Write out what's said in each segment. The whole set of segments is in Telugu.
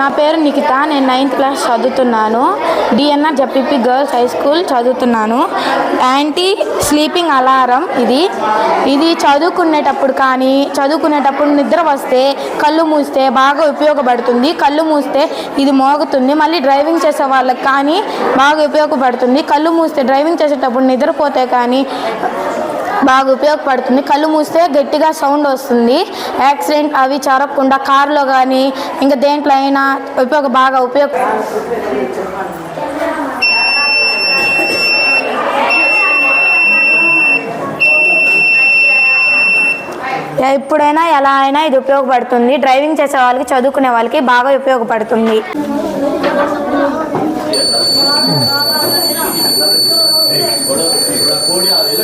నా పేరు నిఖిత నేను నైన్త్ క్లాస్ చదువుతున్నాను. డిఎన్ఆర్ జపిపి గర్ల్స్ హై స్కూల్ చదువుతున్నాను. యాంటీ స్లీపింగ్ అలారం ఇది. ఇది చదువుకునేటప్పుడు కానీ చదువుకునేటప్పుడు నిద్ర వస్తే కళ్ళు మూస్తే బాగా ఉపయోగపడుతుంది. కళ్ళు మూస్తే ఇది మోగుతుంది. మళ్ళీ డ్రైవింగ్ చేసే వాళ్ళకి కానీ బాగా ఉపయోగపడుతుంది. కళ్ళు మూస్తే డ్రైవింగ్ చేసేటప్పుడు నిద్రపోతే కానీ బాగా ఉపయోగపడుతుంది. కళ్ళు మూస్తే గట్టిగా సౌండ్ వస్తుంది. యాక్సిడెంట్ అవి జరగకుండా కారులో కానీ ఇంకా దేంట్లో అయినా ఉపయోగ బాగా ఉపయోగ ఎప్పుడైనా ఎలా అయినా ఇది ఉపయోగపడుతుంది. డ్రైవింగ్ చేసే వాళ్ళకి చదువుకునే వాళ్ళకి బాగా ఉపయోగపడుతుంది.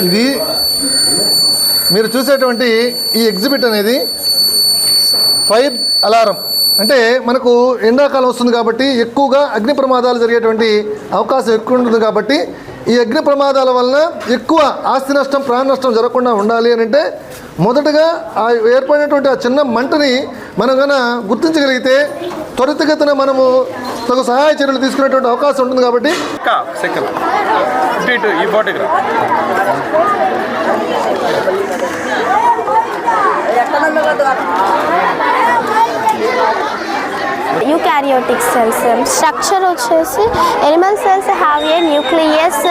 ఇది మీరు చూసేటువంటి ఈ ఎగ్జిబిట్ అనేది ఫైర్ అలారం. అంటే మనకు ఎండాకాలం వస్తుంది కాబట్టి ఎక్కువగా అగ్ని ప్రమాదాలు జరిగేటువంటి అవకాశం ఎక్కువ ఉంటుంది కాబట్టి ఈ అగ్ని ప్రమాదాల వలన ఎక్కువ ఆస్తి నష్టం ప్రాణ నష్టం జరగకుండా ఉండాలి అని అంటే మొదటగా ఆ ఏర్పడినటువంటి ఆ చిన్న మంటని మనం కన గుర్తించగలిగితే త్వరితగతిన మనము తగు సహాయ చర్యలు తీసుకునేటువంటి అవకాశం ఉంటుంది కాబట్టి ఈ ఫోటోగ్రాఫ్ యూకారియోటిక్ సెల్స్ స్ట్రక్చర్ వచ్చేసి animal cells have a nucleus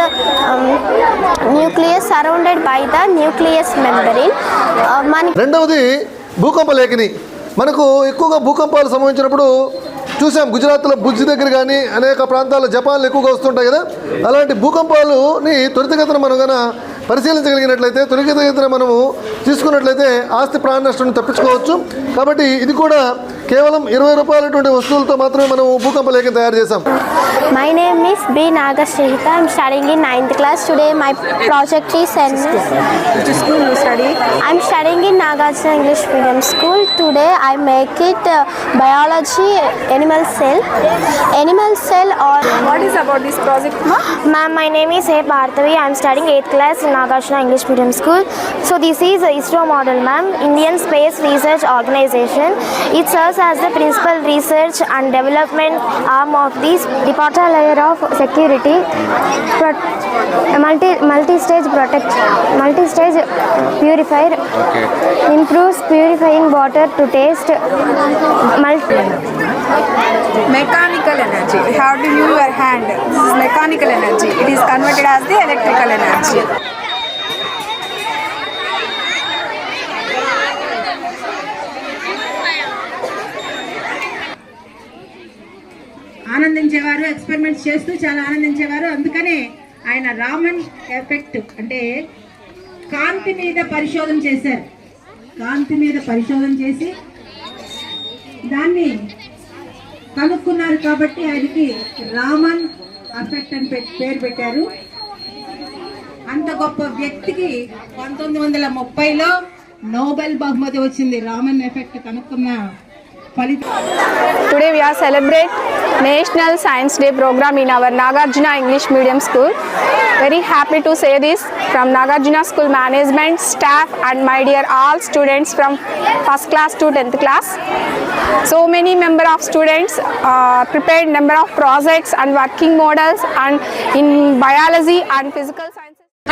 nucleus surrounded by the nucleus membrane మనకి రెండవది భూకంప లేఖని. మనకు ఎక్కువగా భూకంపాలు సంభవించినప్పుడు చూసాం గుజరాత్లో భుజ్ దగ్గర కానీ అనేక ప్రాంతాల్లో జపాన్లు ఎక్కువగా వస్తుంటాయి కదా? అలాంటి భూకంపాలుని త్వరితగతిన మనం కనుక పరిశీలించగలిగినట్లయితే త్వరితగతిన మనము తీసుకున్నట్లయితే ఆస్తి ప్రాణ నష్టం తప్పించుకోవచ్చు. కాబట్టి ఇది కూడా కేవలం ఇరవై రూపాయలటువంటి వస్తువులతో మాత్రమే మనం భూకంప లేఖని తయారు చేసాం My name is B. Nagashrita. I'm studying in 9th class. Today my project is NS. Which school you study? I'm studying in Nagarjuna English Medium School. Today I make it uh, biology animal cell. Animal cell or... What is about this project? Ma'am, my name is A. Bhartavi. I'm studying 8th class in Nagarjuna English Medium School. So this is ISRO model, ma'am. Indian Space Research Organization. It serves as the principal research and development arm of this department departmental layer of security, pro- multi multi-stage protect, multi-stage purifier, improves purifying water to taste. Multi- Mechanical energy. How do you use your hand? This is mechanical energy. It is converted as the electrical energy. ఆనందించేవారు ఎక్స్పెరిమెంట్స్ చేస్తూ చాలా ఆనందించేవారు. అందుకనే ఆయన రామన్ ఎఫెక్ట్ అంటే కాంతి మీద పరిశోధన చేశారు. కాంతి మీద పరిశోధన చేసి దాన్ని కనుక్కున్నారు కాబట్టి ఆయనకి రామన్ ఎఫెక్ట్ అని పేరు పెట్టారు. అంత గొప్ప వ్యక్తికి పంతొమ్మిది వందల ముప్పైలో నోబెల్ బహుమతి వచ్చింది రామన్ ఎఫెక్ట్ కనుక్కున్న Today we are celebrate National Science Day program in our Nagarjuna English Medium School. Very happy to say this from Nagarjuna School management, staff and my dear all students from first class to 10th class. So many number of students uh, prepared number of projects and working models and in biology and physical sciences.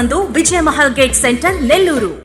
సందు విజయమహల్ గేట్ సెంటర్ నెల్లూరు.